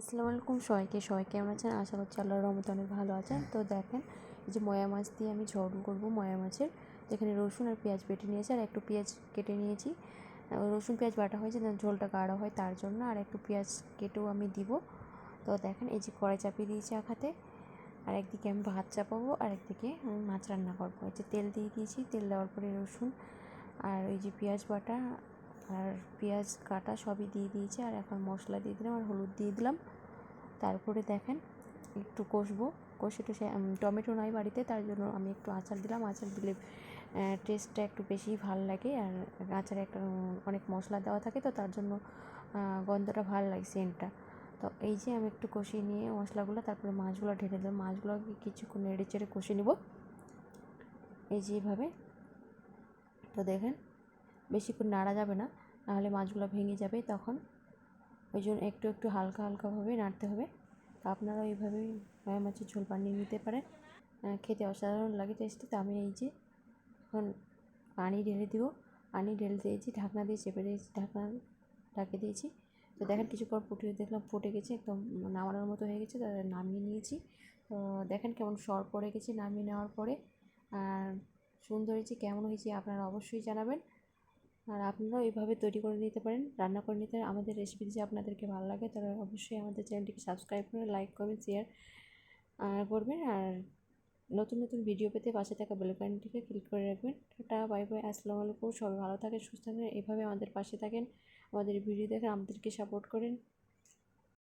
আসসালামু আলাইকুম সবাইকে। সবাই কেমন আছেন? আশা করছি আল্লাহর রহমতে অনেক ভালো আছেন। তো দেখেন, এই যে ময়া মাছ দিয়ে আমি ঝোল করব ময়া মাছের। যেখানে রসুন আর পেঁয়াজ বেটে নিয়েছি আর একটু পেঁয়াজ কেটে নিয়েছি। রসুন পেঁয়াজ বাটা হয়েছে ঝোলটা গাঢ় হয় তার জন্য আর একটু পেঁয়াজ কেটেও আমি দিব। তো দেখেন, এই যে কড়াই চাপিয়ে দিয়েছি আখাতে। আর একদিকে আমি ভাত চাপাবো, আর একদিকে আমি মাছ রান্না করব। এই যে তেল দিয়ে দিয়েছি, তেল দেওয়ার পরে রসুন আর ওই যে পেঁয়াজ বাটা আর পেঁয়াজ কাটা সবই দিয়ে দিয়েছি, আর এখন মশলা দিয়ে দিলাম, আর হলুদ দিয়ে দিলাম। তারপরে দেখেন, একটু কষবো। কষে টষে টমেটো নয় বাড়িতে, তার জন্য আমি একটু আচার দিলাম। আচার দিলে টেস্টটা একটু বেশি ভালো লাগে, আর আচারে একটা অনেক মশলা দেওয়া থাকে, তো তার জন্য গন্ধটা ভালো লাগে সেন্টটা তো এই যে আমি একটু কষিয়ে নিয়ে মশলাগুলো, তারপরে মাছগুলো ঢেলে দিলাম। মাছগুলোকে কিছুক্ষণ নেড়ে চেড়ে কষে নিব। এই যে এইভাবে। তো দেখেন বেশিক্ষণ নাড়া যাবে না, নাহলে মাছগুলো ভেঙে যাবে তখন। ওই জন্য একটু একটু হালকা হালকাভাবে নাড়তে হবে। তো আপনারা এইভাবেই ময়া মাছের ঝোল বানিয়ে নিতে পারেন। খেতে অসাধারণ লাগে টেস্টি তো আমি এই যে এখন পানি ঢেলে দিব। পানি ঢেলে দিয়েছি, ঢাকনা দিয়ে চেপে দিয়েছি, ঢাকনা ঢাকে দিয়েছি। তো দেখেন কিছু পর ফুটিয়ে দেখলাম ফুটে গেছে, একদম নামানোর মতো হয়ে গেছে, তারপরে নামিয়ে নিয়েছি। তো দেখেন কেমন সর পড়ে গেছে নামিয়ে নেওয়ার পরে। আর সুন্দর হয়েছে, কেমন হয়েছে আপনারা অবশ্যই জানাবেন। আর আপনারাও এইভাবে তৈরি করে নিতে পারেন, রান্না করে নিতে পারেন। আমাদের রেসিপি যদি আপনাদেরকে ভালো লাগে, তাহলে অবশ্যই আমাদের চ্যানেলটিকে সাবস্ক্রাইব করে লাইক করবেন শেয়ার করবেন। আর নতুন নতুন ভিডিও পেতে পাশে থাকা বেলকানটিকে ক্লিক করে রাখবেন। টাটা বাই বাই আসসালামু আলাইকুম। সবাই ভালো থাকেন, সুস্থ থাকেন, এভাবে আমাদের পাশে থাকেন, আমাদের ভিডিও দেখেন আমাদেরকে সাপোর্ট করেন।